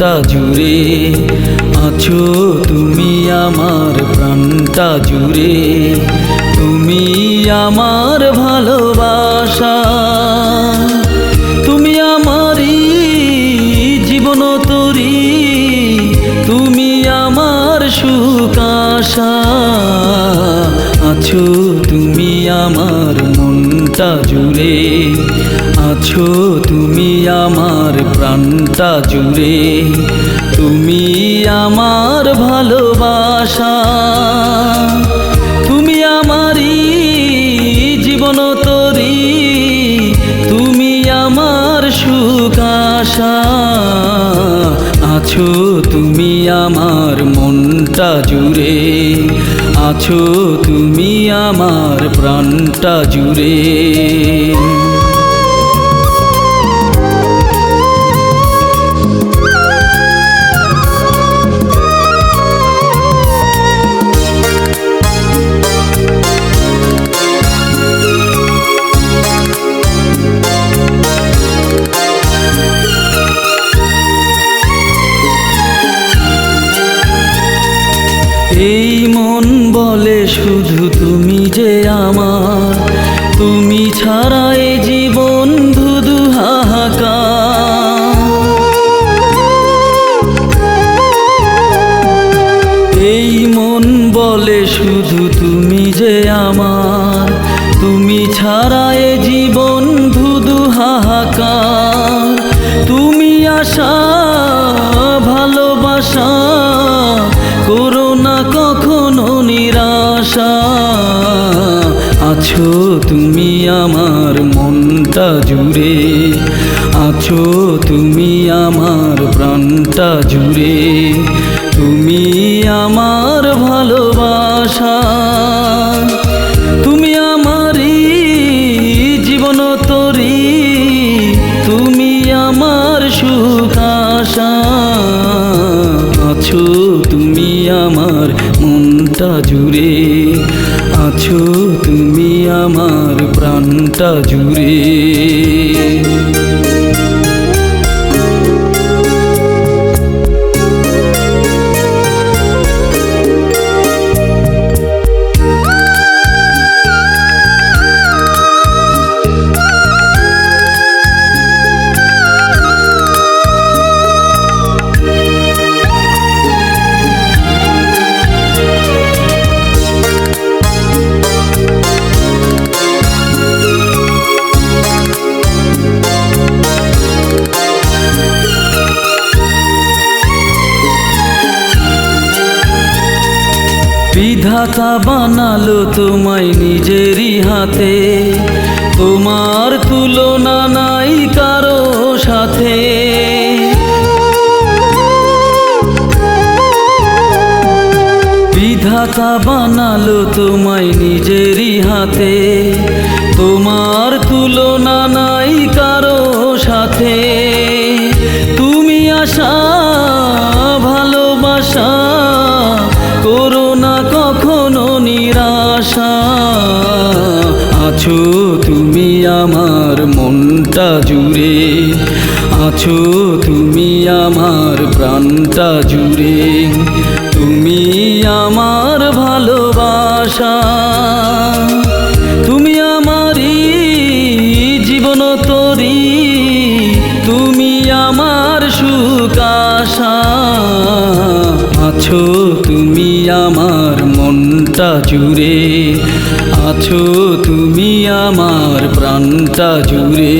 জুড়ে আছো তুমি আমার প্রাণটা জুড়ে। তুমি আমার ভালোবাসা। তুমি আমারই জীবন তরি। তুমি আমার সুখ আশা। আছো তুমি আমার মনটা জুড়ে। আছো তুমি আমার প্রাণটা জুড়ে, তুমি আমার ভালোবাসা, তুমি আমারই জীবন তরি, তুমি আমার সুখ আশা, আছো তুমি আমার মনটা জুড়ে, আছো তুমি আমার প্রাণটা জুড়ে। এই মন বলে শুধু তুমি যে আমার, তুমি ছাড়া এ জীবন ধুধু এই মন বলে শুধু তুমি যে আমার, তুমি ছাড়া এ জীবন ধুধু হাহাকার। তুমি আশা আছো তুমি আমার মনটা জুড়ে, আছো তুমি আমার প্রাণটা জুড়ে। তুমি আমার ভালোবাসা, তুমি আমারই জীবন তরি, তুমি আমার সুখ আশা। আছো তুমি আমার মনটা জুড়ে, আছো তুমি প্রাণটা জুড়ে বিধাতা বানালো তোমায় নিজেরই হাতে। তোমার তুলনা নাই কারও সাথে। বিধাতা বানালো তোমায় নিজেরই হাতে। তোমার তুলনা নাই কারও সাথে। তুমি আশা আছো তুমি আমার মনটা জুড়ে। আছো তুমি আমার প্রাণটা জুড়ে। তুমি আমার ভালোবাসা। তুমি আমারই জীবন তরি। তুমি আমার সুখ আশা। আছো আমার মনটা জুড়ে আছো তুমি আমার প্রাণটা জুড়ে।